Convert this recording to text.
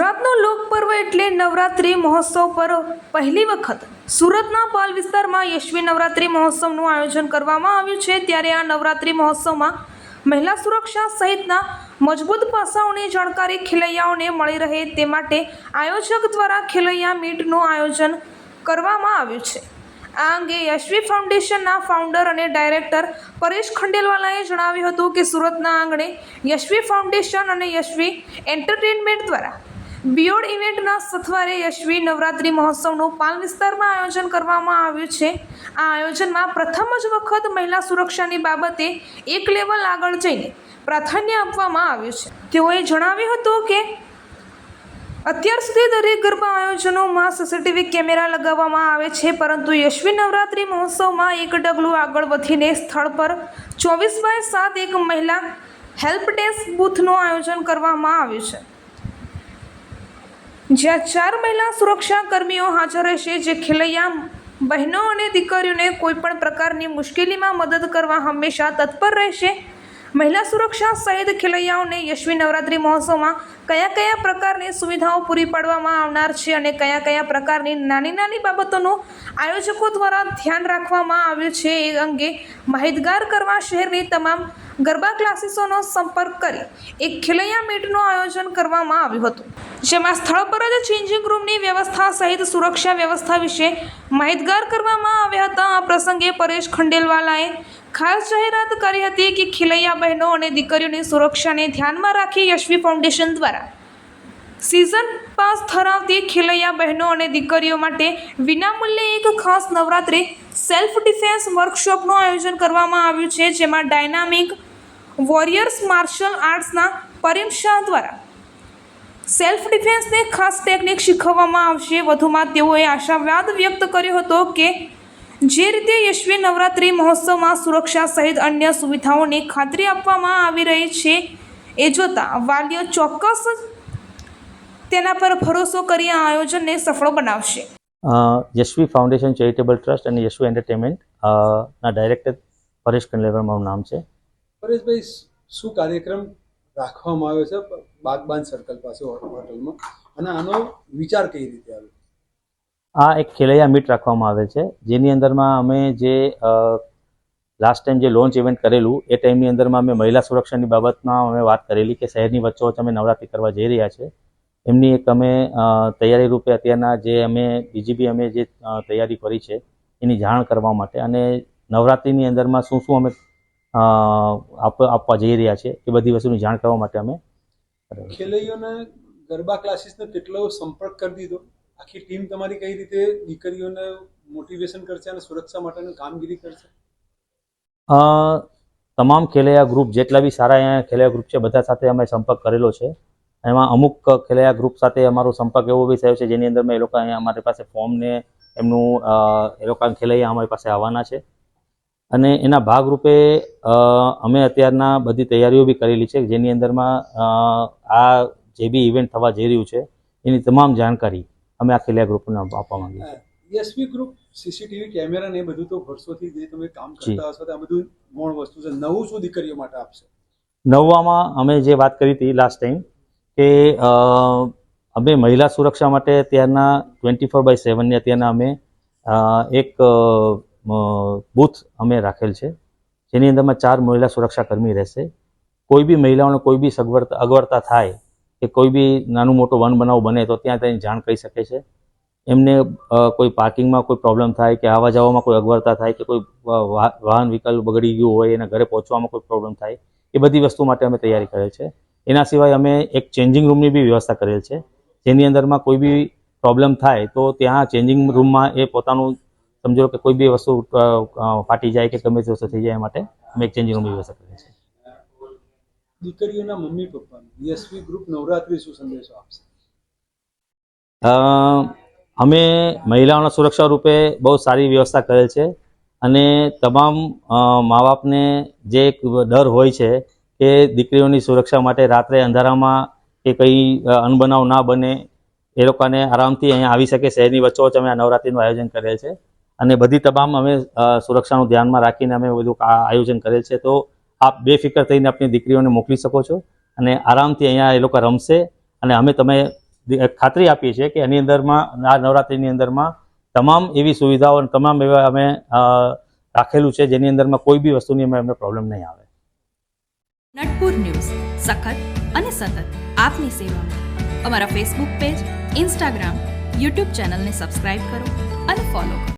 ગુજરાતનો લોકપર્વ એટલે નવરાત્રિ મહોત્સવ પર પહેલી વખત. સુરતના પાલ વિસ્તારમાં યશવી નવરાત્રિ મહોત્સવનું આયોજન કરવામાં આવ્યું છે. ત્યારે આ નવરાત્રિ મહોત્સવમાં મહિલા સુરક્ષા સહિતના મજબૂત પાસાઓની જાણકારી ખેલૈયાઓને મળી રહે તે માટે આયોજક દ્વારા ખેલૈયા મીટનું આયોજન કરવામાં આવ્યું છે. આ અંગે યશવી ફાઉન્ડેશનના ફાઉન્ડર અને ડાયરેક્ટર પરેશ ખંડેલવાલાએ જણાવ્યું હતું કે સુરતના આંગણે યશવી ફાઉન્ડેશન અને યશવી એન્ટરટેનમેન્ટ દ્વારા બિયોડ ઇવેન્ટના સથવારે યશ્વી નવરાત્રિ મહોત્સવનું પાલ વિસ્તારમાં આયોજન કરવામાં આવ્યું છે. આ આયોજનમાં પ્રથમ જ વખત મહિલા સુરક્ષાની બાબતે એક લેવલ આગળ જઈને પ્રાધાન્ય આપવામાં આવ્યું છે. તેઓએ જણાવ્યું હતું કે, અત્યાર સુધી દરેક ગરબા આયોજનોમાં સીસીટીવી કેમેરા લગાવવામાં આવે છે, પરંતુ યશવી નવરાત્રિ મહોત્સવમાં એક ડગલું આગળ વધીને સ્થળ પર ચોવીસ બાય સાત એક મહિલા હેલ્પ ડેસ્ક બૂથનું આયોજન કરવામાં આવ્યું છે. જ્યાં ચાર મહિલા સુરક્ષા કર્મીઓ હાજર રહેશે, જે ખેલૈયા બહેનો અને દીકરીઓને કોઈપણ પ્રકારની મુશ્કેલીમાં મદદ કરવા હંમેશા તત્પર રહેશે. મહિલા સુરક્ષા સહિત ખેલૈયાઓને યશ્વી નવરાત્રિ મહોત્સવમાં કયા કયા પ્રકારની સુવિધાઓ પૂરી પાડવામાં આવનાર છે અને કયા કયા પ્રકારની નાની નાની બાબતોનું આયોજકો દ્વારા ધ્યાન રાખવામાં આવ્યું છે એ અંગે માહિતગાર કરવા શહેરની તમામ ગરબા ક્લાસીસોનો સંપર્ક કરી એક ખેલૈયા મીટનું આયોજન કરવામાં આવ્યું હતું. જેમાં સ્થળ પર જ ચેન્જિંગ રૂમની વ્યવસ્થા સહિત સુરક્ષા વ્યવસ્થા વિશે માહિતગાર કરવામાં આવ્યા આ પ્રસંગે પરેશ ખંડેલવાલાએ ખાસ જાહેરાત કરી હતી કે ખિલૈયા બહેનો અને દીકરીઓની સુરક્ષાને ધ્યાનમાં રાખી યશવી ફાઉન્ડેશન દ્વારા સિઝન પાસ ધરાવતી ખેલૈયા બહેનો અને દીકરીઓ માટે વિનામૂલ્યે એક ખાસ નવરાત્રિ સેલ્ફ ડિફેન્સ વર્કશોપનું આયોજન કરવામાં આવ્યું છે, જેમાં ડાયનામિક વોરિયર્સ માર્શલ આર્ટ્સના પરિમ શાહ દ્વારા સેલ્ફ ડિફેન્સને ખાસ ટેકનિક શીખવવામાં આવશે. વધુમાં તેઓએ આશાવાદ વ્યક્ત કર્યો હતો કે જે રીતે યશ્વી નવરાત્રિ મહોત્સવમાં સુરક્ષા સહિત અન્ય સુવિધાઓની ખાતરી આપવામાં આવી રહી છે એ જોતાં વાલીઓ ચોક્કસ તેના પર ભરોસો કરી આ આયોજનને સફળ બનાવશે. યશવી ફાઉન્ડેશન ચેરિટેબલ ટ્રસ્ટ અને યશ્વી એન્ટરટેનમેન્ટ ના ડાયરેક્ટર પરેશ કંડલેવર મારું નામ છે. પરેશભાઈ શું કાર્યક્રમ રાખવામાં આવ્યો છે? બાગબાન સર્કલ પાસે હોટલમાં. અને આનો વિચાર કઈ રીતે આવ્યો? આ એક ખેલૈયા મીટ રાખવામાં આવે છે, જેની અંદરમાં અમે જે લાસ્ટ ટાઈમ જે લોન્ચ ઇવેન્ટ કરેલું, એ ટાઈમની અંદરમાં અમે મહિલા સુરક્ષાની બાબતમાં અમે વાત કરેલી કે શહેરની વચ્ચોવચ્ચ અમે નવરાત્રિ કરવા જઈ રહ્યા છે. એમની એક અમે તૈયારી રૂપે અત્યારના જે અમે બીજી બી અમે જે તૈયારી કરી છે, એની જાણ કરવા માટે અને નવરાત્રિની અંદરમાં શું શું અમે આપવા જઈ રહ્યા છે, એ બધી વસ્તુની જાણ કરવા માટે અમે. ખેલૈયોને ગરબા ક્લાસીસનો કેટલો સંપર્ક કરી દીધો? આખી ટીમ તમારી કઈ રીતે દીકરીઓને મોટિવેશન કરશે અને સુરક્ષા માટેની કામગીરી કરશે? તમામ ખેલૈયા ગ્રુપ જેટલા બી સારા અહીંયા ખેલૈયા ગ્રુપ છે, બધા સાથે અમે સંપર્ક કરેલો છે. એમાં અમુક ખેલૈયા ગ્રુપ સાથે અમારો સંપર્ક એવો બી થયો છે, જેની અંદરમાં એ લોકો અહીંયા અમારી પાસે ફોર્મને એમનું એ લોકો ખેલૈયા અમારી પાસે આવવાના છે. અને એના ભાગરૂપે અમે અત્યારના બધી તૈયારીઓ બી કરેલી છે, જેની અંદરમાં આ જે બી ઇવેન્ટ થવા જઈ રહ્યું છે, એની તમામ જાણકારી અમે આ ખેલૈયા ગ્રુપને આપવા માંગીએ છીએ. યશવી ગ્રુપ સીસીટીવી કેમેરા ને બધું તો વર્ષોથી જે તમે કામ કરતા હશો તો આ બધું ગૌણ વસ્તુ છે. નવું શું દીકરીઓ માટે આપશે? નવવામાં અમે જે વાત કરી હતી લાસ્ટ ટાઈમ કે અમે મહિલા સુરક્ષા માટે અત્યારના ટ્વેન્ટી ફોર બાય સેવનની અત્યારના અમે એક બૂથ અમે રાખેલ છે જેની અંદરમાં ચાર મહિલા સુરક્ષાકર્મી રહેશે. કોઈ બી મહિલાઓને કોઈ બી સગવડતા અગવડતા થાય કે કોઈ બી નાનું મોટું વન બનાવ બને તો ત્યાં તેની જાણ કરી શકે છે. એમને કોઈ પાર્કિંગમાં કોઈ પ્રોબ્લેમ થાય કે આવવા જવામાં કોઈ અગવડતા થાય કે કોઈ વાહન વિકલ્પ બગડી ગયું હોય એના ઘરે પહોંચવામાં કોઈ પ્રોબ્લેમ થાય, એ બધી વસ્તુ માટે અમે તૈયારી કરેલ છે. એના સિવાય અમે એક ચેન્જિંગ રૂમની બી વ્યવસ્થા કરેલ છે. જેની અંદરમાં કોઈ બી પ્રોબ્લેમ થાય તો ત્યાં ચેન્જિંગ રૂમમાં એ પોતાનું સમજો કે કોઈ બી વસ્તુ ફાટી જાય કે ગમે તે વસ્તુ થઈ જાય માટે અમે એક ચેન્જિંગ રૂમની વ્યવસ્થા કરીએ છે. દીકરીઓના મમ્મી પપ્પાને, યશવી ગ્રુપ નવરાત્રી શું સંદેશો આપશે? અમે મહિલાઓના સુરક્ષા રૂપે બહુ સારી વ્યવસ્થા કરેલ છે અને તમામ મા બાપને જે ડર હોય છે કે દીકરીઓની સુરક્ષા માટે રાત્રે અંધારામાં કે કંઈ અનબનાવ ના બને, એ લોકોને આરામથી અહીંયા આવી શકે. શહેરની વચ્ચોવચ્ચ અમે આ નવરાત્રિનું આયોજન કરેલ છે અને બધી તમામ અમે સુરક્ષાનું ધ્યાનમાં રાખીને અમે બધું આયોજન કરેલ છે. તો આપ બેફિકર થઈને આપણી દીકરીઓને મોકલી શકો છો અને આરામથી અહીંયા એ લોકો રમશે અને અમે તમે ખાતરી આપીએ છીએ કે એની અંદરમાં આ નવરાત્રિની અંદરમાં તમામ એવી સુવિધાઓ અને તમામ એવા અમે રાખેલું છે જેની અંદરમાં કોઈ બી વસ્તુની અમે અમને પ્રોબ્લેમ નહીં આવે. નટપુર ન્યૂઝ, સખત અને સતત આપની સેવામાં. અમારા ફેસબુક પેજ ઇન્સ્ટાગ્રામ યુટ્યુબ ચેનલને સબસ્ક્રાઇબ કરો અને ફોલો કરો.